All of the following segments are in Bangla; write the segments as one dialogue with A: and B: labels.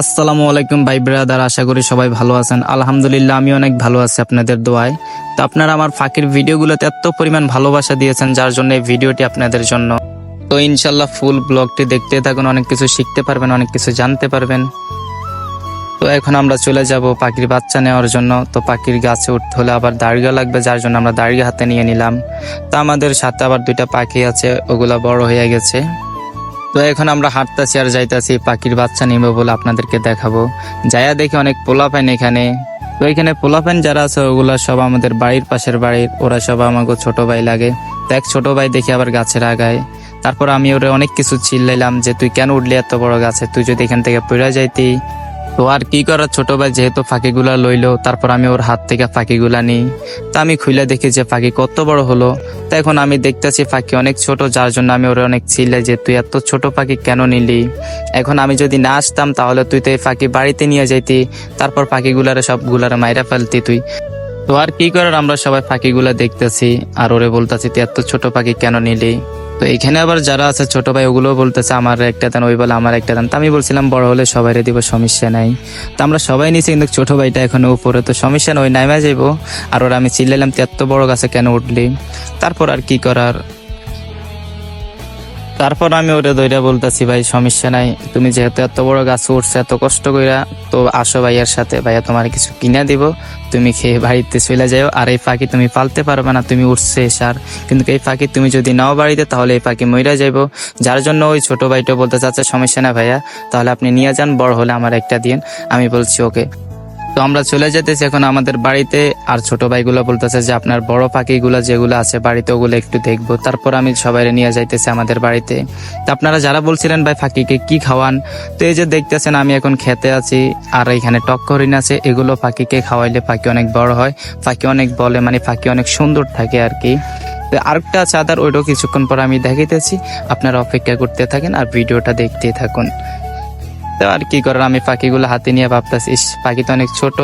A: আসসালামু আলাইকুম, ভাই ব্রাদার, আশা করি সবাই ভালো আছেন। আলহামদুলিল্লাহ আমি অনেক ভালো আছি আপনাদের দোয়ায়। তো আপনারা আমার ফাঁকির ভিডিওগুলোতে এত পরিমাণ ভালোবাসা দিয়েছেন, যার জন্য এই ভিডিওটি আপনাদের জন্য। তো ইনশাল্লাহ ফুল ব্লগটি দেখতে থাকুন, অনেক কিছু শিখতে পারবেন, অনেক কিছু জানতে পারবেন। তো এখন আমরা চলে যাব পাখির বাচ্চা নেওয়ার জন্য। তো পাখির গাছে উঠতে হলে আবার দাঁড়িয়ে লাগবে, যার জন্য আমরা দাঁড়িয়ে হাতে নিয়ে নিলাম। তো আমাদের সাথে আবার দুইটা পাখি আছে, ওগুলা বড় হয়ে গেছে। তো এখন আমরা হাঁটতেছি আর যাইতাছি, পাখির বাচ্চা নিব বলে আপনাদেরকে দেখাবো। যাইয়া দেখি অনেক পোলা পোলাপাইন এখানে। তো এখানে পোলা পোলাপাইন যারা আছে, ওগুলা সব আমাদের বাড়ির পাশের বাড়ির, ওরা সব আমাকে ছোট ভাই লাগে। দেখ, ছোট ভাই দেখি আবার গাছের আগায়। তারপর আমি ওরে অনেক কিছু চিল্লাইলাম যে, তুই কেন উঠলি এত বড় গাছে? তুই যদি এখান থেকে পড়ে যাইতি তো আর কি করার? ছোট ভাই যেহেতু ফাঁকিগুলা লইলো, তারপর আমি ওর হাত থেকে ফাঁকিগুলা নিই। তা আমি খুলে দেখি যে ফাঁকি কত বড় হলো। তা এখন আমি দেখতেছি ফাঁকি অনেক ছোট, যার জন্য আমি ওরে অনেক চিল্লাই যে তুই এত ছোট পাখি কেন নিলি? এখন আমি যদি না আসতাম, তাহলে তুই তো এই পাখি বাড়িতে নিয়ে যাইতি, তারপর পাখিগুলারে সবগুলারে মাইরা ফেলতি তুই। তো আর কি করার? আমরা সবাই পাখিগুলা দেখতেছি, আর ওরে বলতেছি, তুই এত ছোট পাখি কেন নিলি? তো এখানে আবার যারা আছে, ছোট ভাই, ওগুলো বলতেছে, আমার একটা দান, ওই বলে আমার একটা দান। তো আমি বলছিলাম, বড় হলে সবাই দিব, সমস্যা নাই। তো আমরা সবাই নিয়েছি কিন্তু ছোট ভাইটা এখন উপরে, তো সমস্যা নয় নামে যাইবো। আর ওরা আমি চিল্লাইলাম, তুই এত বড় গাছে কেন উঠলি? তারপর আর কি করার? তারপর আমি ওরে দইরা বলতেছি, ভাই, সমস্যা নাই। তুমি যেহেতু এত বড় গাছ উঠছে এত কষ্ট কইরা, তো আসো ভাইয়ার সাথে। ভাইয়া তোমার কিছু কিনা দিব। তুমি খেয়ে বাড়িতে চলে যাও। আর এই পাখি তুমি পালতে পারবে না, তুমি উঠছে সার। কিন্তু এই পাখি তুমি যদি নাও বাড়িতে, তাহলে এই পাখি মইরা যাইবো। যার জন্য ওই ছোট ভাইটা বলতে চাচ্ছে, সমস্যা না ভাইয়া, তাহলে আপনি নিয়ে যান, বড় হলে আমার একটা দিন। আমি বলছি, ওকে। তো আমরা চলে যেতেছি এখন আমাদের বাড়িতে, আর ছোট ভাইগুলো বলতেছে যে আপনার বড় পাখিগুলো যেগুলো আছে বাড়িতে ওগুলো একটু দেখব। তারপর আমি সবাই নিয়ে যাইতেছি আমাদের বাড়িতে। তো আপনারা যারা বলছিলেন ভাই পাখিকে কি খাওয়ান, তো এই যে দেখতেছেন আমি এখন খেতে আছি, আর এখানে টক হরিণ আছে, এগুলো পাখিকে খাওয়াইলে পাখি অনেক বড় হয়, পাখি অনেক বলে মানে পাখি অনেক সুন্দর থাকে আর কি। আরেকটা চাদার ওইটাও কিছুক্ষণ পর আমি দেখাইতেছি, আপনারা অপেক্ষা করতে থাকেন আর ভিডিওটা দেখতে থাকুন। তো আর কি করার আমি পাখিগুলো হাতে নিয়ে ভাবতেছি ইস, পাখি তো অনেক ছোট।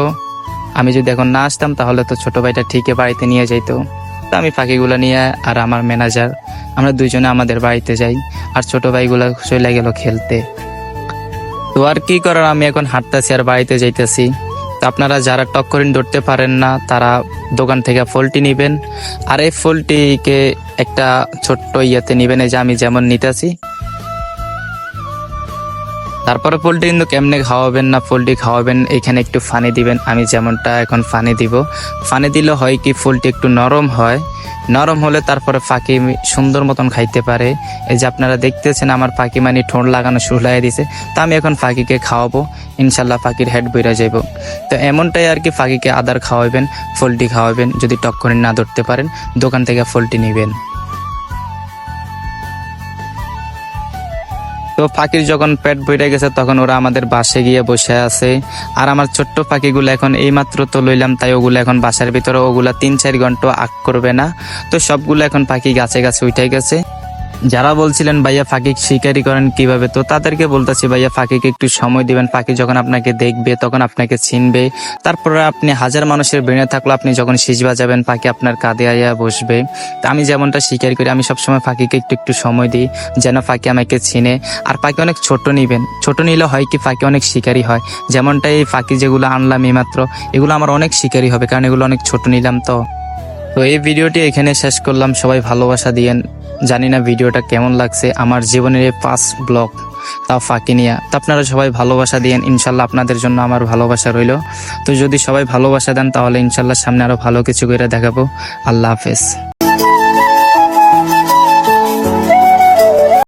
A: আমি যদি এখন না আসতাম তাহলে তো ছোট ভাইটা ঠিকই বাড়িতে নিয়ে যাইতো। তো আমি পাখিগুলো নিয়ে আর আমার ম্যানেজার আমরা দুইজনে আমাদের বাড়িতে যাই আর ছোট ভাইগুলো চলে গেল খেলতে। তো আর কি করার আমি এখন হাঁটতেছি আর বাড়িতে যাইতেছি। তো আপনারা যারা টক টক্করিন ধরতে পারেন না তারা দোকান থেকে ফলটি নেবেন। আর এই ফলটিকে একটা ছোট্ট ইয়েতে নেবেন এই যে আমি যেমন নিতেছি তারপরে পোলট্রি কিন্তু কেমনে খাওয়াবেন না পোলট্রি খাওয়াবেন, এখানে একটু ফানি দিবেন। আমি যেমনটা এখন ফানি দিব। ফানি দিলে হয় কি ফুলটি একটু নরম হয়। নরম হলে তারপরে পাখি সুন্দর মতন খাইতে পারে। এই যে আপনারা দেখতেছেন আমার পাখি মানে ঠোঁট লাগানো লাগিয়ে দিছে, তা আমি এখন পাখিকে খাওয়াবো। ইনশাল্লাহ পাখির হেড বইরা যাইব। তো এমনটাই আর কি পাখিকে আদার খাওয়াবেন পোলট্রি খাওয়াবেন যদি টক্করে না ধরতে পারেন, দোকান থেকে পোলট্রি নেবেন। তো পাখির যখন পেট বইরে গেছে, তখন ওরা আমাদের বাসে গিয়ে বসে আছে। আর আমার ছোট্ট পাখিগুলো এখন এইমাত্র তো লইলাম, তাই ওগুলো এখন বাসার ভিতরে, ওগুলা তিন চার ঘণ্টা আগ করবে না। তো সবগুলো এখন পাখি গাছে গাছে উঠে গেছে। যারা বলছিলেন, ভাইয়া ফাঁকি শিকারি করেন কীভাবে? তো তাদেরকে বলতেছি, ভাইয়া ফাঁকিকে একটু সময় দিবেন। পাখি যখন আপনাকে দেখবে, তখন আপনাকে চিনবে। তারপরে আপনি হাজার মানুষের বেড়ে থাকলে আপনি যখন শীষ বাজাবেন পাখি আপনার কাঁধে আইয়া বসবে। তা আমি যেমনটা শিকারি করি, আমি সবসময় ফাঁকিকে একটু একটু সময় দিই, যেন ফাঁকি আমাকে চিনে। আর পাখি অনেক ছোট নিবেন। ছোট নিলে হয় কি পাখি অনেক শিকারি হয়। যেমনটা এই পাখি যেগুলো আনলাম এইমাত্র, এগুলো আমার অনেক শিকারি হবে, কারণ এগুলো অনেক ছোট নিলাম তো। তো এই ভিডিওটি এখানে শেষ করলাম। সবাই ভালোবাসা দিয়েন। জানি না ভিডিওটা কেমন লাগছে। আমার জীবনের এই পাঁচ ব্লগ, তাও ফাঁকি নিয়ে। তা আপনারা সবাই ভালোবাসা দিয়েন, ইনশাল্লাহ আপনাদের জন্য আমার ভালোবাসা রইল। তো যদি সবাই ভালোবাসা দেন, তাহলে ইনশাল্লাহ সামনে আরও ভালো কিছু করে দেখাবো। আল্লাহ হাফেজ।